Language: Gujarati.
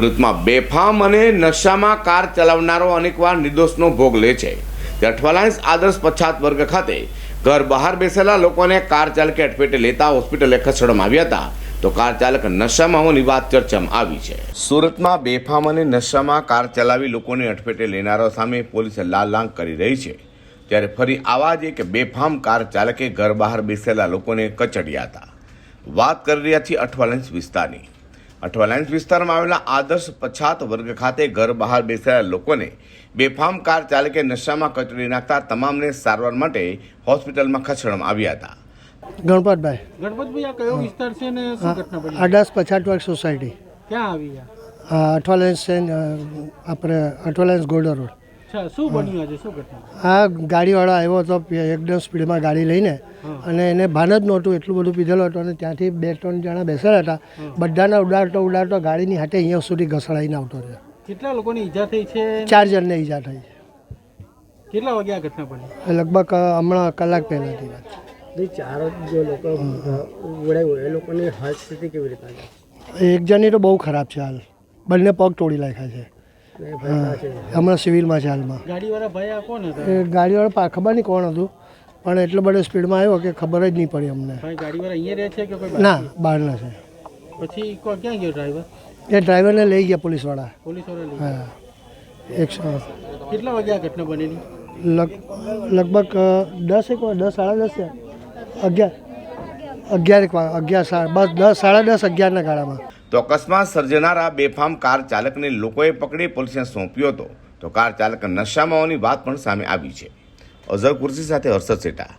સુરતમાં બેફામ અને નશામાં કાર ચલાવનારો અનેકવાર નિર્દોષનો ભોગ લે છે. તે અઠવાલાઇન્સ આદર્શ પછાત વર્ગ ખાતે ઘર બહાર બેસેલા લોકોને કાર ચાલકે અટપેટે લેતા હોસ્પિટલે ખસેડવામાં આવ્યા હતા. તો કાર ચાલક નશામાં હોવાની વાત ચર્ચામાં આવી છે. સુરતમાં બેફામ અને નશામાં કાર ચલાવી લોકોને અટપેટે લેનારો સામે પોલીસે લાલ લાંગ કરી રહી છે. ત્યારે ફરી આવા જ એક બેફામ કાર ચાલકે ઘર બહાર બેસેલા લોકોને કચડ્યા હતા. વાત કરી રહ્યા છીએ અઠવાલાઇન્સ વિસ્તારની. અઠવાલાઇન્સ વિસ્તારમાં આવેલા આદર્શ પછાત વર્ગ ખાતે ઘર બહાર બેસેલા લોકોને બેફામ કાર ચાલકે નશામાં કચડી નાખતા તમામને સારવાર માટે હોસ્પિટલમાં ખસેડવામાં આવ્યા હતા. ગણપતભાઈ. ગણપતભાઈ આ કયો વિસ્તાર છે ને શું ઘટના બની? આડાસ પછાત વર્ગ સોસાયટી. ક્યાં આવી આ? અઠવાલાઇન્સ છે આપણે અઠવાલાઇન્સ ગોલ્ડર રોડ. શું બન્યું આજે? શું ઘટના? આ ગાડીવાળો આવ્યો હતો એકદમ સ્પીડમાં ગાડી લઈને અને એને ભાન જ નહોતું એટલું બધું પીધેલું હતું અને ત્યાંથી બે ત્રણ જણા બેસેલા હતા. બધાને ઉડાડતો ઉડાડતો ગાડીની હાથે અહીંયા સુધી ઘસડાઈને આવતો રહ્યો. કેટલા લોકોને ઈજા થઈ છે? ચાર જણને ઈજા થઈ. કેટલા વાગે આ ઘટના બની? લગભગ હમણાં કલાક પહેલાંની વાત. ચાર જ લોકો ઉડાવ્યું એ લોકોની હાલ સ્થિતિ કેવી છે એક જણની તો બહુ ખરાબ છે હાલ. બંને પગ તોડી નાખ્યા છે. હમણાં સિવિલમાં છે હાલમાં. ગાડીવાળા ભાઈ કોણ હતા? ગાડીવાળો ખબર નહીં કોણ હતું પણ એટલો બધો સ્પીડમાં આવ્યો કે ખબર જ નહીં પડી અમને. ગાડીવાળા અહીંયા રહે છે કે કોઈ ના બહારના છે. પછી ક્યાં ગયો ડ્રાઈવર એ ડ્રાઈવરને લઈ ગયા પોલીસવાળા. પોલીસવાળા હા. એકસો કેટલા વાગે આ ઘટના બનેલી? લગ લગભગ દસ એક દસ સાડા દસ. અગિયાર. અગિયાર એક અગિયાર સાડા બસ દસ સાડા દસ અગિયારના ગાળામાં. તો અકસ્માત સર્જનારા બેફામ કાર ચાલકને લોકોએ પકડી પોલીસને સોંપ્યો હતો. તો કાર ચાલક નશામાં હોવાની વાત પણ સામે આવી છે. અઝર કુર્સી સાથે હર્ષદ સેટા.